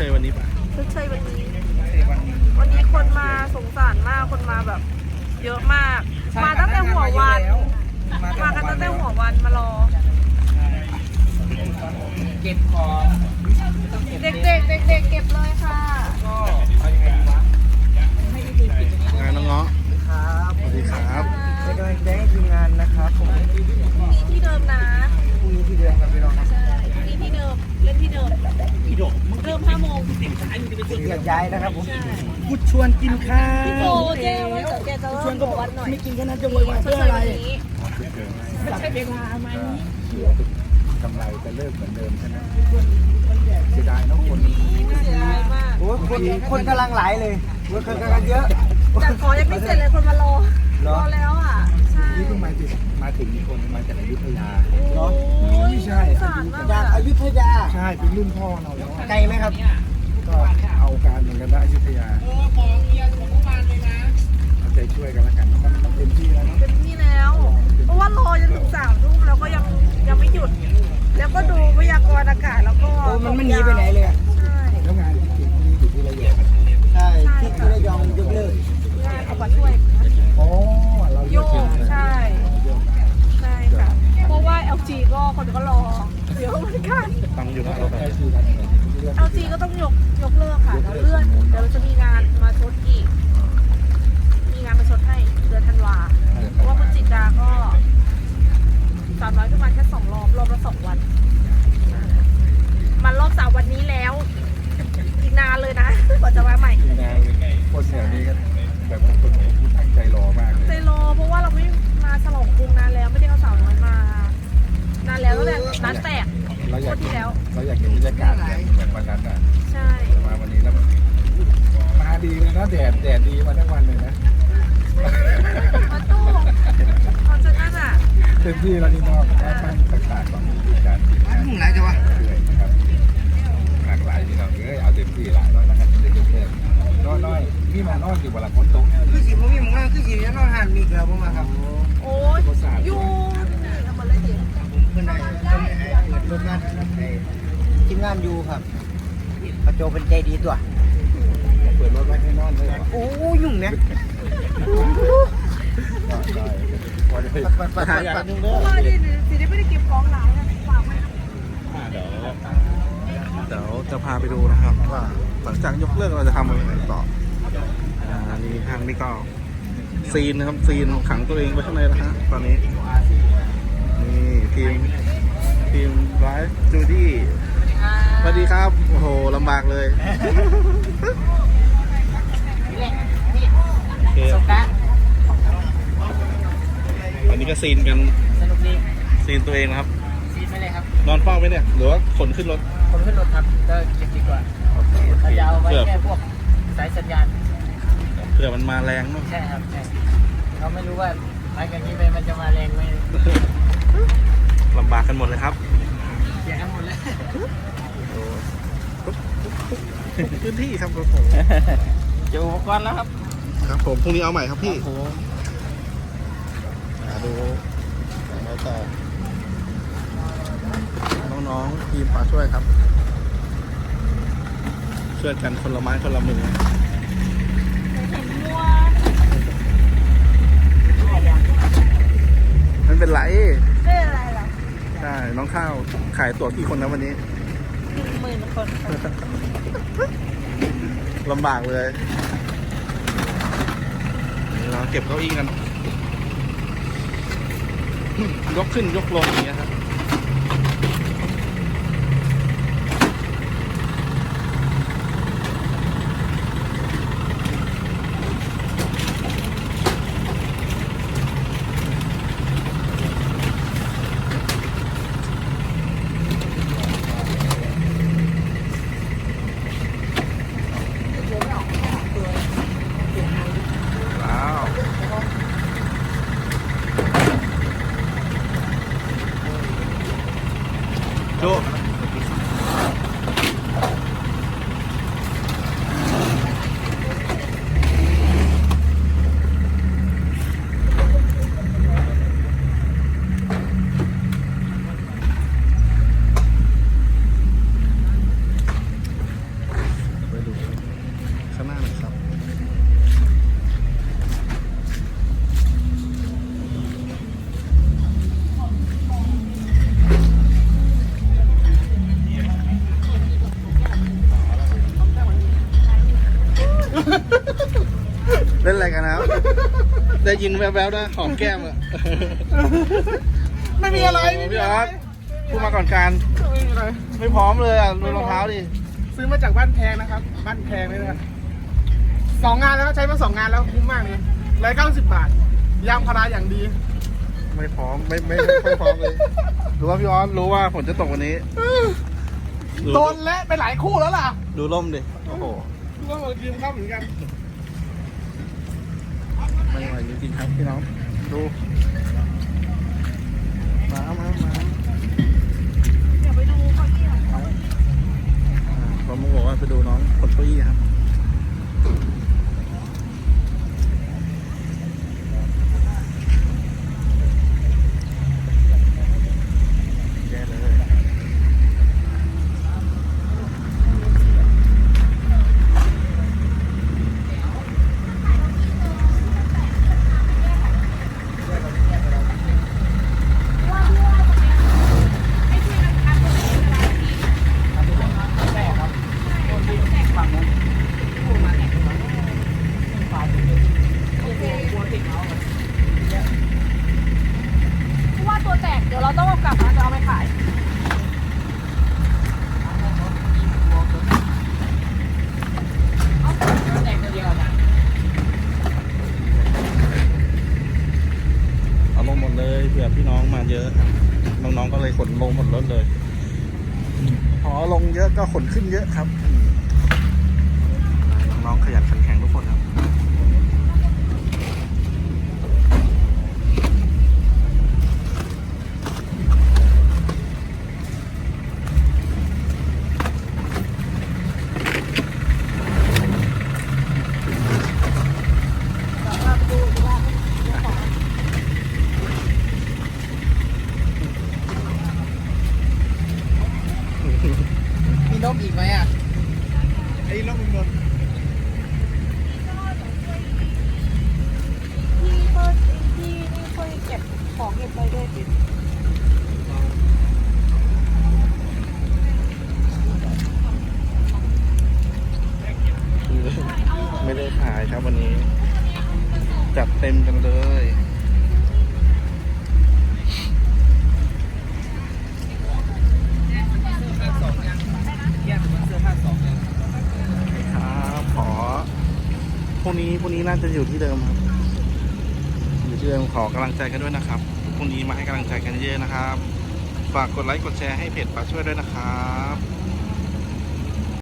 ชดเชยวันนี้ป่ะชดเชยวันนี้ในวันนี้ วันนี้คนมาสงสารมากคนมาแบบ เยอะมากมาตั้งแต่หัววัน มากันตั้งแต่หัววันมารอ เก็บของเด็กๆเด็กๆเก็บเลยค่ะ ก็เอายังไงดีวะงานน้องเงาะครับสวัสดีครับเป็นกำลังใจให้ทีมงานนะครับผมมีที่เดิมนะพรุ่งนี้ที่เดิมครับพี่น้องครับ ใช่มีที่เดิม เล่นที่ เดิมเริ่ม5โมงเรียกย้ายนะครับผมใช่พูดชวนกินข้าวพี่โบเจ้ว่าเดี๋ยวแกจะเริ่มหัววันหน่อยไม่กินแค่นั้นจะโวยวายชดเพื่อเชยอะไรวันนี้ไม่ใช่เวลาไหมกำไรจะเลิกเหมือนเดิมใช่ไหมเสียดายเน้องคนเสียดายมากโอ้ยคนคนกำลังไหลเลยคนกำลังเยอะแต่ขอยังไม่เสร็จเลยคนมารอเหรรออแล้วอะ ใช่นี่เพิ่งมาถึงมาถึงมีคนมาจากอยุธยาเหรอโอ้ยไม่ใช่ สารมากจากอยุธยา ใช่เป็นรุ่นพ่อเราแล้วอะไกลไหมครับ ก็เอาการเหมือนกันนะอยุธยาเอาใจช่วยกันแล้วกันมันมันเต็มที่แล้วเนาะเป็นที่แล้ว เพราะว่ารอจนถึงสามทุ่มแล้วก็ยังยังไม่หยุด แล้วก็ดูพยากรณ์อากาศแล้วก็โอ้มันไม่หนีไปไหนเลยอะ ใช่ แล้วงานจริงๆนี่อยู่ที่ระยอง ใช่ที่ที่ระยองยกเลิก ใช่เอามาช่วย อ๋อเรา โย เลือก ก ใช่ ใช่ ใช่ค่ะ เพราะว่า LG ก็คนก็รอเดี๋ยวเหมือนกัน ฟังอยู่นะ เราใช้ชีวิตกันเลือก LG ก็ต้องยกยกเลิกค่ะแล้วเลื่อน เดี๋ยวจะมีงานมาชดอีก มีงานมาชดให้เดือนธันวา เพราะว่าพฤศจิกาก็สามร้อยขึ้นมาแค่สองรอบ รอบละสองวัน มันรอบสามวันนี้แล้ว อีกนานเลยนะ กว่าจะมาใหม่ ที่นาคนแถวนี้ ก็แบบคนที่ตั้งใจรอมากเลใจยรอเพราะว่าเราไม่มาฉลองกรุงนานแล้ว ไม่ได้เอาสาวน้อยมานานแล้วตั้งแต่ร้านแตก เราอยากที่แล้วเราอยากเห็นบรรยากาศแบบเหมือนวันนั้นอะใช่มาวันนี้แล้วมันมาดีเลยนะแดดแดดดีมาทั้งวันเลยนะมาตู้ตอนจะนั่นอะเต็มที่แล้วนี่นอกว่าตั้งต่างๆของการทีมงานไหนจะวะเรื่อยนะครับหลากหลายที่เราเอ้ยเอาเต็มที่หลายร้อยนะครับเด็กๆเพื่อนน้อยน้อยๆ มีมานอนอยู่บนหลังคนโต๊ะคือสิผมมีหมองว่าคือสิยังนอนหันมีเกลือผมมาครับโอ้ยอยู่ทำอะไรดิเพื่อนได้เพื่อนได้เปิดรถงานในทีมงานอยู่ครับพระโจเป็นใจดีตัวเปิดรถไว้ให้นอนเลยเหรอโอ้ยุ่งเนี่ยได้ได้พอได้ปัดปัดปัดปัดยุ่งเด้เพอราะว่าดิสิได้ไม่ได้เก็บของหลายนะฝากไว้นะเดี๋ยวเดี๋ยวจะพาไปดูนะครับว่าหลังจากยกเลิกเราจะทำอะไรต่อ อ่านี่ทางนี้ก็ซีนนะครับซีนขังตัวเองไว้ข้างในแล้วฮะตอนนี้นี่ทีมทีมไลฟ์จูดี้สวัสดีครับ โอ้โหลำบากเลยโอเคสงการอันนี้ก็ซีนกันสนุกดีซีนตัวเองนะครับซีดไม่เลยครับ นอนเฝ้าไหมเนี่ย หรือว่าขนขึ้นรถคนขึ้นรถครับก็เก็บดีกว่าเราจะเอาไว้เพื่อแค่พวก สายสัญญาณเผื่อมันมาแรงเนาะใช่ครับใช่เราไม่รู้ว่าไปกันนี้ไปมันจะมาแรงไหมลำบากกันหมดเลยครับเสียกันหมดเลยพื้นที่ครับผมเจออุปกรณ์แล้วครับ ครับผมพรุ่งนี้เอาใหม่ครับพี่โอ้โหมาดูแล้วต่อน้องๆทีมป่าช่วยครับ ช่วยกันคนละไม้คนละมือเห็นมัวไม่เป็นไรไม่อะไรหรอกใช่น้องข้าวขายตั๋วกี่คนนะวันนี้หนึ่งหมื่นคนค่ะลำบากเลยเดี๋ยวเราเก็บเก้าอี้กัน ยกขึ้นยกลงอย่างเงี้ยครับว้าวโจ ได้ยินแววๆนะหอมแก้มอะไม่มีอะไรโพี่ออสพูดมาก่อนการ ไม่มีอะไร ไม่พร้อมเลยอะดูรองเท้าดิ ซื้อมาจากบ้านแพงนะครับ บ้านแพงเลยนะครับสองงานแล้วใช้มาสองงานแล้วคุ้มมากเลยร้อยเก้าสิบบาท ยางพาราอย่างดี ไม่พร้อมไม่ไม่ไม่ค่อยพร้อมเลยรู้ว่าพี่ออสรู้ว่าฝนจะตกวันนี้ดูโดนและไปหลายคู่แล้วล่ะดูร่มดิ โอ้โหดูว่าเรายืมเข้าเหมือนกัน ไม่ไหวจริงๆครับพี่น้อง ดูมามามาเดี๋ยวไปดูเก้าอี้หน่อยอ่าผมบอกว่าไปดูน้องกดเก้าอี้ครับแย่เลย เพราะว่าตัวแตกเดี๋ ยวเราต้องเอากลับมาจะเอาไปขาย เอาลงหมดเลยเผื่อพี่น้องมาเยอะ น้องๆก็เลยขนลงหมดรถเลยพอลงเยอะก็ขนขึ้นเยอะครับ น้องๆขยันขันแข็งทุกคนครับ มีนกอีกไหมอะไอ้ลงโดนพี่เพิ่มพี่นี่ช่วยเก็บของเก็บไปด้วยสิไม่ได้ขายครับวันนี้ จัดเต็มกันเลย ครับขอ พรุ่งนี้พรุ่งนี้น่าจะอยู่ที่เดิมครับ อยู่ที่เดิมขอกำลังใจกันด้วยนะครับพรุ่งนี้มาให้กำลังใจกันเยอะนะครับ ฝากกดไลค์กดแชร์ให้เพจปาช่วยด้วยนะครับ